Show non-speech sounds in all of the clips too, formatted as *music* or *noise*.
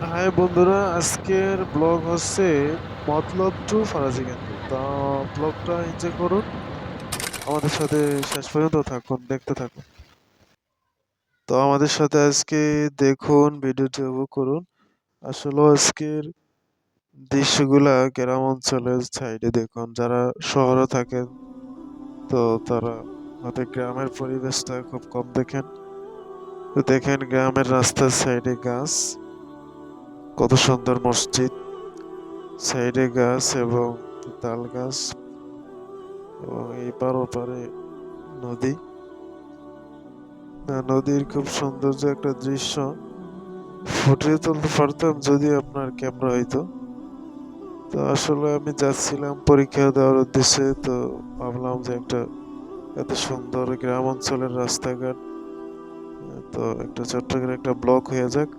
High বন্ধুরা, আজকের blog হচ্ছে মতলব টু ফরাজি কেন্দ্র। তা ব্লগটা এনজয় করুন। আমাদের সাথে শেষ পর্যন্ত থাকুন, দেখতে থাকুন। তো আমাদের সাথে আজকে দেখুন, ভিডিওটি উপভোগ করুন। আসলে আজকের দৃশ্যগুলা গ্রাম অঞ্চলের সাইডে দেখুন। যারা শহরে থাকেন, তো তারা হয়তো গ্রামের পরিবেশটা খুব কম দেখেন। তো দেখেন, গ্রামের রাস্তার সাইডে গাছ। কত সুন্দর মসজিদ। সাইডে গাছ এবং তাল গাছ এবং এই পার ওপারে নদী। নদীর খুব সৌন্দর্য একটা দৃশ্য। ফুটিয়ে তুলতে পারতাম যদি আপনার ক্যামেরা হইতো। তো আসলে আমি যাচ্ছিলাম পরীক্ষা দেওয়ার উদ্দেশ্যে, তো ভাবলাম যে একটা এত সুন্দর গ্রাম অঞ্চলের রাস্তাঘাট, তো একটা চট্টগ্রামে একটা ব্লক হয়ে যাক।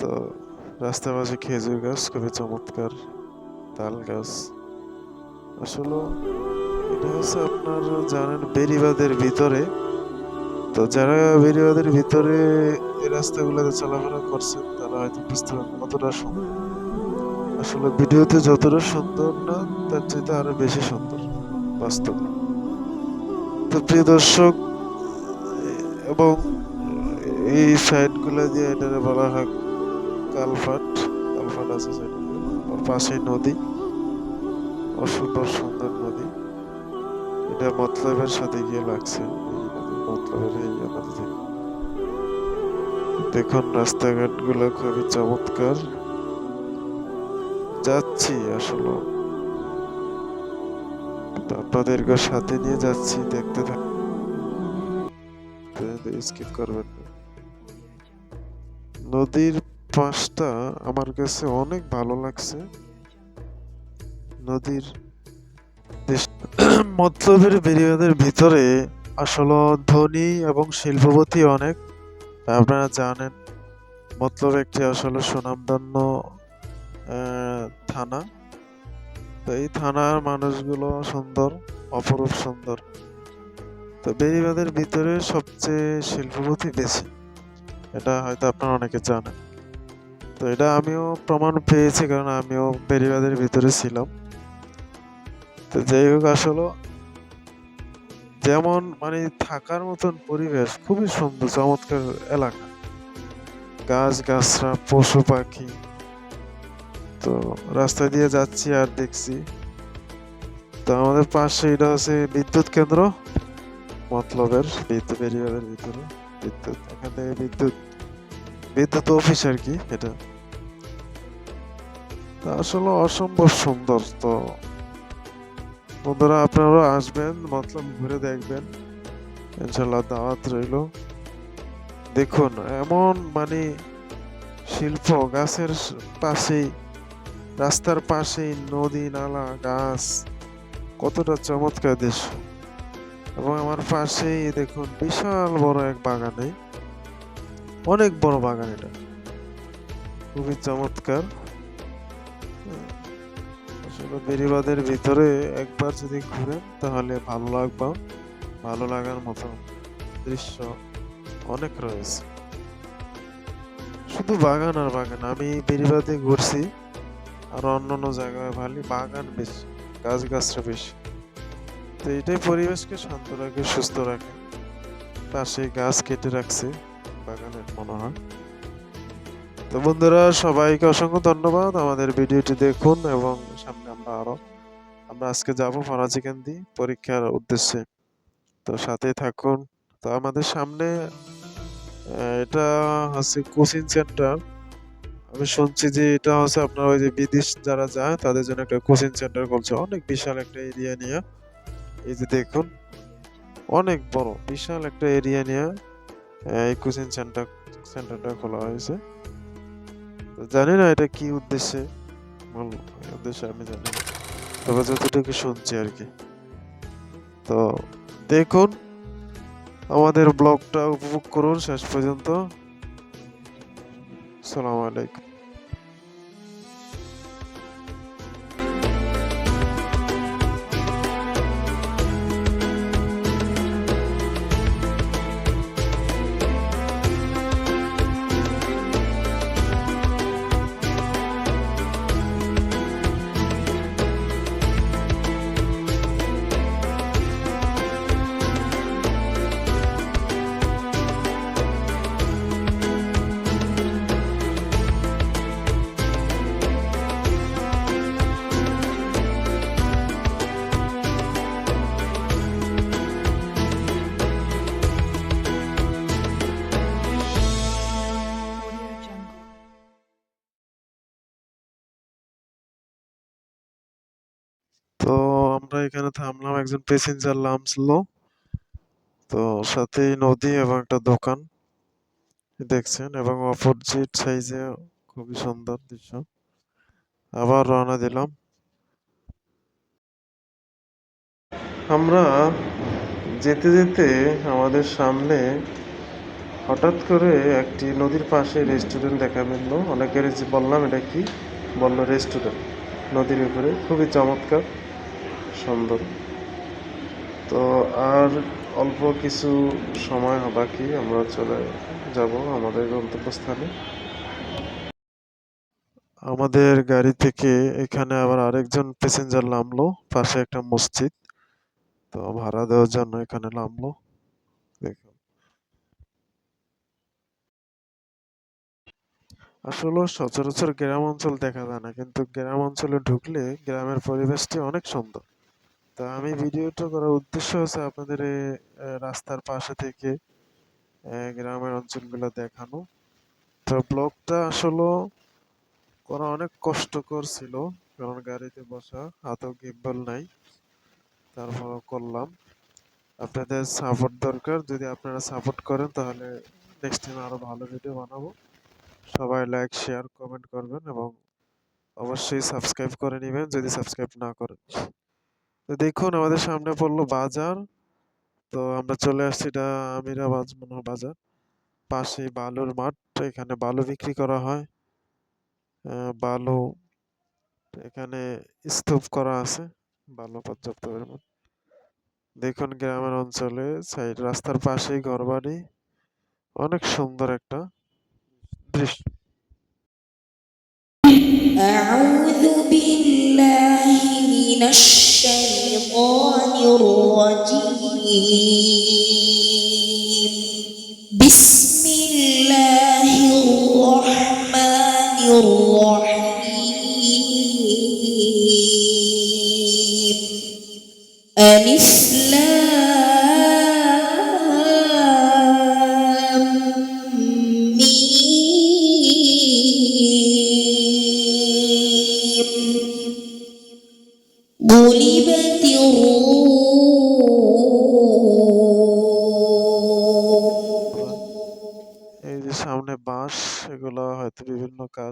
তো রাস্তার মাঝে খেজুর গাছ, খুবই চমৎকার তাল গাছ। আসলে এটা হচ্ছে আপনার জানেন বেরিবাদের ভিতরে। তো যারা বেরিবাদের ভিতরে এই রাস্তাগুলোতে চলাফেরা করছেন, তারা হয়তো বুঝতে পারবেন কতটা সুন্দর। আসলে ভিডিওতে যতটা সুন্দর না, তার চাইতে আরও বেশি সুন্দর, বাস্তব। তো প্রিয় দর্শক, এবং এই সাইডগুলো দিয়ে এটা বলা হয় কালফাট কালফাট আছে সাইড পাশে নদী। অসুন্দর সুন্দর নদী। এটা মতলবের সাথে গিয়ে লাগছে। মতলবের এই নদী দেখুন রাস্তাঘাটগুলো খুবই চমৎকার। যাচ্ছি আসলে। আপনাদেরকে সাথে নিয়ে যাচ্ছি দেখতে থাক স্কিপ করবেন না। নদীর পাশটা আমার কাছে অনেক ভালো লাগছে। নদীর *clears throat* মতলবের বেরিয়াদের ভিতরে আসলে ধনী এবং শিল্পপতি অনেক। আপনারা জানেন, মতলব একটি আসলে সুনামধন্য থানা। তো এই থানার মানুষগুলো সুন্দর, অপরূপ সুন্দর। তো বেরিবাদের ভিতরে সবচেয়ে শিল্পপতি বেশি। এটা হয়তো আপনারা অনেকে জানেন। তো এটা আমিও প্রমাণ পেয়েছি কারণ আমিও বেরিবাদের ভিতরে ছিলাম। তো যাই হোক, আসলে যেমন মানে থাকার মতন পরিবেশ, খুবই সুন্দর, চমৎকার এলাকা। গাছ গাছরা পশু পাখি। তো রাস্তা দিয়ে যাচ্ছি আর দেখছি। তো আমাদের পাশে এটা হচ্ছে বিদ্যুৎ কেন্দ্র, মতলবের বিদ্যুৎ, বেরিবাদের ভিতরে বিদ্যুৎ। এখান থেকে বিদ্যুৎ বিদ্যুৎ অফিস আর কি এটা। তা আসলে অসম্ভব সুন্দর তো। বন্ধুরা আপনারা আসবেন, মতলব ঘুরে দেখবেন। ইনশাল্লাহ দাওয়াত রইল। দেখুন, এমন মানে শিল্প গাছের পাশেই, রাস্তার পাশেই নদী, নালা, গাছ, কতটা চমৎকার দৃশ্য। এবং আমার পাশেই দেখুন বিশাল বড় এক বাগানে, অনেক বড় বাগান এটা। খুবই চমৎকার। বেরিবাদের ভিতরে একবার যদি ঘুরেন তাহলে ভালো লাগবে। ভালো লাগার মতো দৃশ্য অনেক রয়েছে। শুধু বাগান আর বাগান, আমি বেরিবাদে ঘুরছি, আর অন্য অন্য জায়গায় ভালো, বাগান বেশি গাছ গাছটা বেশি। তো এটাই পরিবেশকে শান্ত রাখে, সুস্থ রাখে। পাশে গাছ কেটে রাখছে, বাগানের মনে হয় তো বন্ধুরা, সবাইকে অসংখ্য ধন্যবাদ। আমাদের ভিডিওটি দেখুন এবং সামনে আমরা আরও, আমরা আজকে যাব ফরাজি ক্যান্দি পরীক্ষার উদ্দেশ্যে। তো সাথেই থাকুন। তো আমাদের সামনে এটা হচ্ছে কোচিং সেন্টার। আমি শুনছি যে এটা হচ্ছে আপনার ওই যে বিদেশ যারা যায়, তাদের জন্য একটা কোচিং সেন্টার করছে অনেক বিশাল একটা এরিয়া নিয়ে। এই যে দেখুন, অনেক বড়, বিশাল একটা এরিয়া নিয়ে এই কোচিং সেন্টার, সেন্টারটা খোলা হয়েছে। জানি না এটা কি উদ্দেশ্যে উদ্দেশ্যে আমি জানি না। তবে যতটুকু শুনছি আর কি। তো দেখুন, আমাদের ব্লগটা উপভোগ করুন শেষ পর্যন্ত। সালাম আলাইকুম। আমরা এখানে থামলাম, একজন প্যাসেঞ্জার নামলো তো সাথেই নদী এবং একটা দোকান দেখছেন এবং অপোজিট সাইজে খুবই সুন্দর দৃশ্য। আবার রওনা দিলাম। আমরা যেতে যেতে আমাদের সামনে হঠাৎ করে একটি নদীর পাশে রেস্টুরেন্ট দেখা মিললো। অনেকের বললাম এটা কি? বলল রেস্টুরেন্ট নদীর উপরে। খুবই চমৎকার। সুন্দর তো আর অল্প কিছু সময় বাকি, আমরা চলে যাব আমাদের গন্তব্যস্থানে। আমাদের গাড়ি থেকে এখানে আবার আরেকজন প্যাসেঞ্জার নামলো, পাশে একটা মসজিদ। তো ভাড়া দেওয়ার জন্য এখানে নামলো। দেখুন। আসলে সচরাচর গ্রাম অঞ্চল দেখা যায় না, কিন্তু গ্রাম অঞ্চলে ঢুকলে গ্রামের পরিবেশটি অনেক সুন্দর। তা আমি ভিডিওটা করার উদ্দেশ্য হচ্ছে আপনাদের রাস্তার পাশে থেকে গ্রামের অঞ্চলগুলো দেখানো। তো ব্লগটা আসলে করা অনেক কষ্টকর ছিল, কারণ গাড়িতে বসা, হাতেও গিম্বল নাই তারপর করলাম। আপনাদের সাপোর্ট দরকার, যদি আপনারা সাপোর্ট করেন তাহলে নেক্সট টাইম আরও ভালো ভিডিও বানাবো। সবাই লাইক শেয়ার কমেন্ট করবেন এবং অবশ্যই সাবস্ক্রাইব করে নেবেন, যদি সাবস্ক্রাইব না করেন। তো দেখুন আমাদের সামনে পড়লো বাজার তো আমরা চলে আসছি এটা আমিরাবাদ মনে হয় বাজার পাশে বালুর মাঠ এখানে বালু বিক্রি করা হয় আহ, বালু এখানে স্তূপ করা আছে বালু পর্যাপ্ত পরিমাণ দেখুন গ্রামের অঞ্চলে সাইড রাস্তার পাশেই ঘরবাড়ি অনেক সুন্দর একটা দৃশ্য أعوذ بالله من الشيطان الرجيم. بسم الله الرحمن الرحيم. ألف لام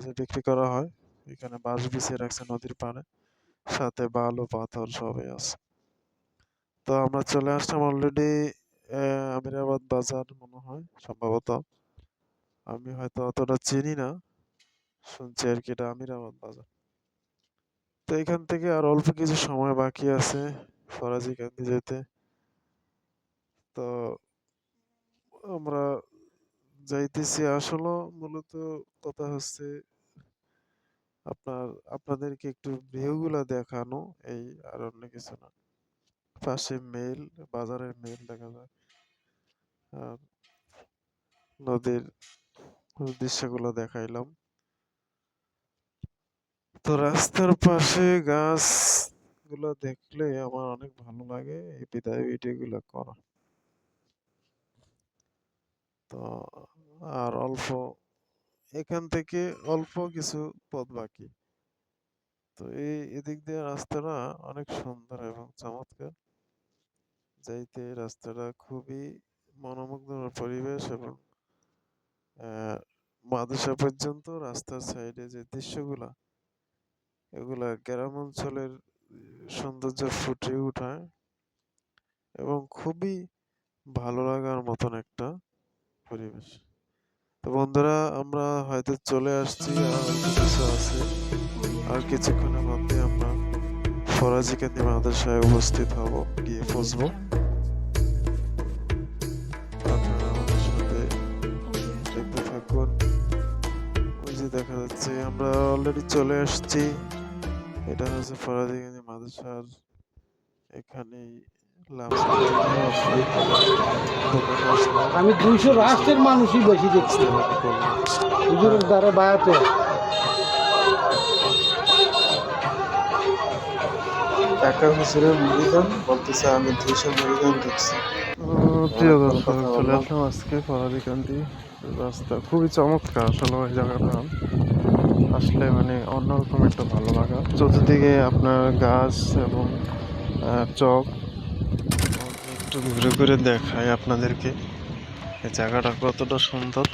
বিভিন্ন বিক্রি করা হয়। এখানে বাঁশ বিছিয়ে রাখছে নদীর পাড়ে। সাথে বালু, পাথর সবই আছে। তো আমরা চলে আসলাম অলরেডি আমিরাবাদ বাজার মনে হয়, সম্ভবত। আমি হয়তো অতটা চিনি না। শুনছি আর কি এটা আমিরাবাদ বাজার। তো এখান থেকে আর অল্প কিছু সময় বাকি আছে ফরাজি কান্দি যেতে। তো আমরা যাইতেছি। আসলে মূলত কথা হচ্ছে আপনার, আপনাদেরকে একটু ভিউ গুলা দেখানো, এই আর অন্য কিছু না। পাশে মেল বাজারের মেল দেখা যায়। আর নদীর দৃশ্যগুলো দেখাইলাম। তো রাস্তার পাশে গাছগুলো দেখলে আমার অনেক ভালো লাগে, এই বিদায় ভিডিও গুলো করা। তো আর অল্প এখান থেকে অল্প কিছু পথ বাকি। তো এই এদিক দিয়ে রাস্তাটা অনেক সুন্দর এবং চমৎকার। যাইতে রাস্তাটা খুবই মনোমুগ্ধকর পরিবেশ এবং আহ, মাদ্রাসা পর্যন্ত রাস্তার সাইডে যে দৃশ্যগুলা এগুলা গ্রাম অঞ্চলের সৌন্দর্য ফুটে ওঠায় এবং খুবই ভালো লাগার মতন একটা পরিবেশ। তো বন্ধুরা, আমরা হয়তো চলে আসছি, আর কিছু আছে। আর কিছুক্ষণের মধ্যে আমরা ফরাজি কেন্দ্রীয় মাদ্রাসায় উপস্থিত হব, গিয়ে পৌঁছবো। দেখা যাচ্ছে, আমরা অলরেডি চলে আসছি। এটা হচ্ছে ফরাজি মাদ্রাসার এখানেই আমি দুইশো রাষ্ট্রের মানুষই বেশি দেখছি। হুজুরের দ্বারা বায়াতে ঢাকা হুজুরের মুড়িদান বলতেছে আমি দুইশো মুড়িদান দেখছি। প্রিয় দর্শক চলে আসলাম আজকে পরাদিকান্তি রাস্তা। খুবই চমৎকার আসলে ওই জায়গাটা। আসলে মানে অন্যরকম একটা ভালো লাগা। চতুর্দিকে আপনার গাছ এবং আহ, চক একটু ঘুরে ঘুরে দেখাই আপনাদেরকে। এই জায়গাটা কতটা সুন্দর।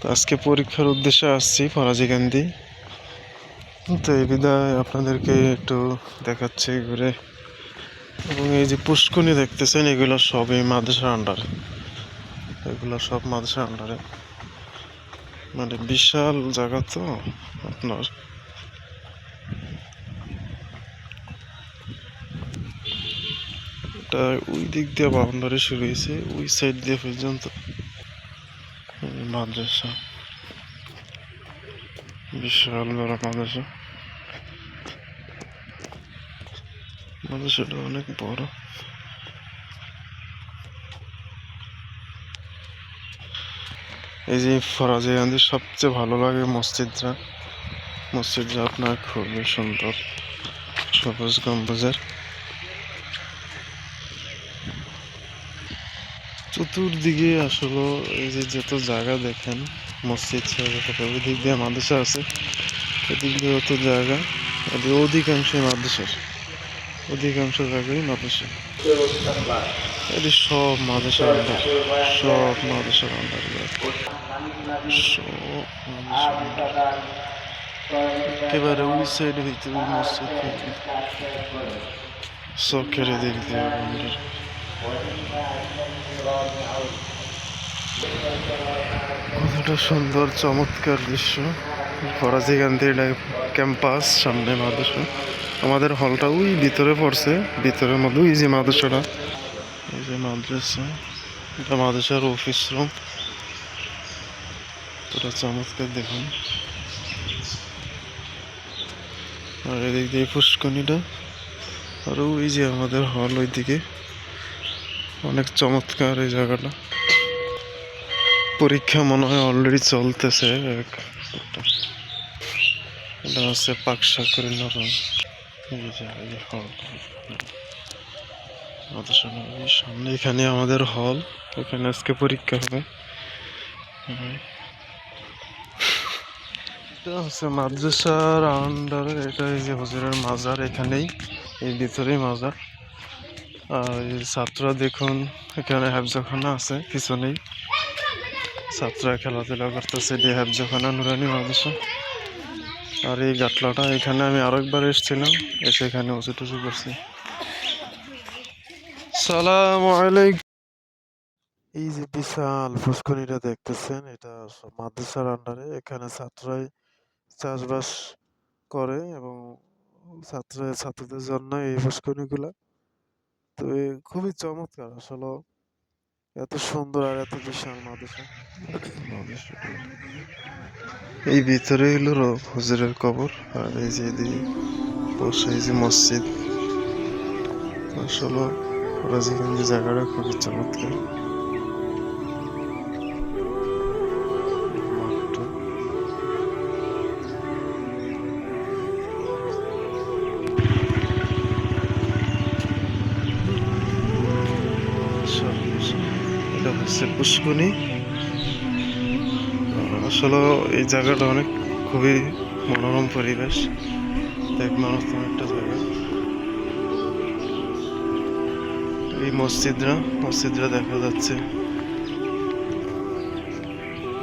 তো আজকে পরীক্ষার উদ্দেশ্যে আসছি ফরাজিকান্দি তো এই বিদায় আপনাদেরকে একটু দেখাচ্ছি ঘুরে। এবং এই যে পুষ্কনি দেখতেছেন, এগুলো সবই মাদ্রাসার আন্ডারে এগুলো সব মাদ্রাসার আন্ডারে মানে বিশাল জায়গা তো আপনার। এটা ওই দিক দিয়ে বাউন্ডারি শুরু হয়েছে, ওই সাইড দিয়ে পর্যন্ত। মাদ্রাসা। বিশাল বড় মাদ্রাসা। মাদ্রাসাটা অনেক বড়। এই যে ফরাজে গান্ধীর সবচেয়ে ভালো লাগে মসজিদটা। মসজিদটা আপনার খুবই সুন্দর। সবুজ গম্বুজের। চতুর্দিকে আসলে এই যে যত জায়গা দেখেন, মসজিদ দিক দিয়ে মাদ্রাসা আছে, এদিক দিয়ে যত জায়গা এদের অধিকাংশই মাদ্রাসার। অধিকাংশ জায়গায় মাদ্রাসা। এদের সব মাদ্রাসার আন্ডার সব মাদ্রাসার আন্ডার সব। একেবারে ওই সাইড হইতে মসজিদ চকের দিক দিয়ে কতটা সুন্দর, চমৎকার দৃশ্য। ফরাজি গান্ধী ক্যাম্পাস সামনে মাদ্রাসা। আমাদের হলটা ওই ভিতরে পড়ছে, ভিতরের মধ্যে ওই যে মাদ্রাসাটা। এই যে মাদ্রাসা, এটা মাদ্রাসার অফিস রুম এটা চমৎকার দেখুন। আর এদিক দিয়ে পুষ্কনিটা আর ওই যে আমাদের হল ওইদিকে। অনেক চমৎকার এই জায়গাটা। পরীক্ষা মনে হয় অলরেডি চলতেছে। এটা হচ্ছে পাকশা করে নরম। সামনে এখানে আমাদের হল এখানে আজকে পরীক্ষা হবে। এটা হচ্ছে মাদ্রাসার আন্ডারে এটা এই যে হুজুরের মাজার এখানেই, এই ভিতরেই মাজার। আর ছাত্ররা দেখুন, এখানে হাফজাখানা আছে পিছনেই ছাত্ররা খেলাধুলা করতেছে যে হাফজাখানা, নুরানি মাদ্রাসা। আর এই গাটলাটা, এখানে আমি আরেকবার এসেছিলাম, এসে এখানে উঁচু টুচু করছি। সালাম আলাইকুম। এই যে বিশাল পুষ্করিটা দেখতেছেন, এটা মাদ্রাসার আন্ডারে। এখানে ছাত্ররাই চাষবাস করে এবং ছাত্র ছাত্রদের জন্য এই পুষ্করিগুলা তো খুবই চমৎকার আসলে। এত সুন্দর আর এত বিশাল মাদ্রাসা। এই ভিতরে হলো হুজুরের কবর আর এই যে এদিকে বসে এই যে মসজিদ। আসলে রাজিগঞ্জ জায়গাটা খুবই চমৎকার। পুষ্কনি আসলে এই জায়গাটা অনেক খুবই মনোরম পরিবেশ। দেখ মানুষ একটা জায়গা। এই মসজিদরা মসজিদরা দেখা যাচ্ছে।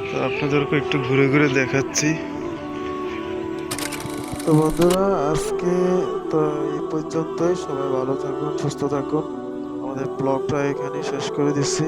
তো আপনাদেরকে একটু ঘুরে ঘুরে দেখাচ্ছি। তো বন্ধুরা, আজকে তো এই পর্যন্তই। সবাই ভালো থাকুন, সুস্থ থাকুন। আমাদের ব্লগটা এখানেই শেষ করে দিচ্ছি।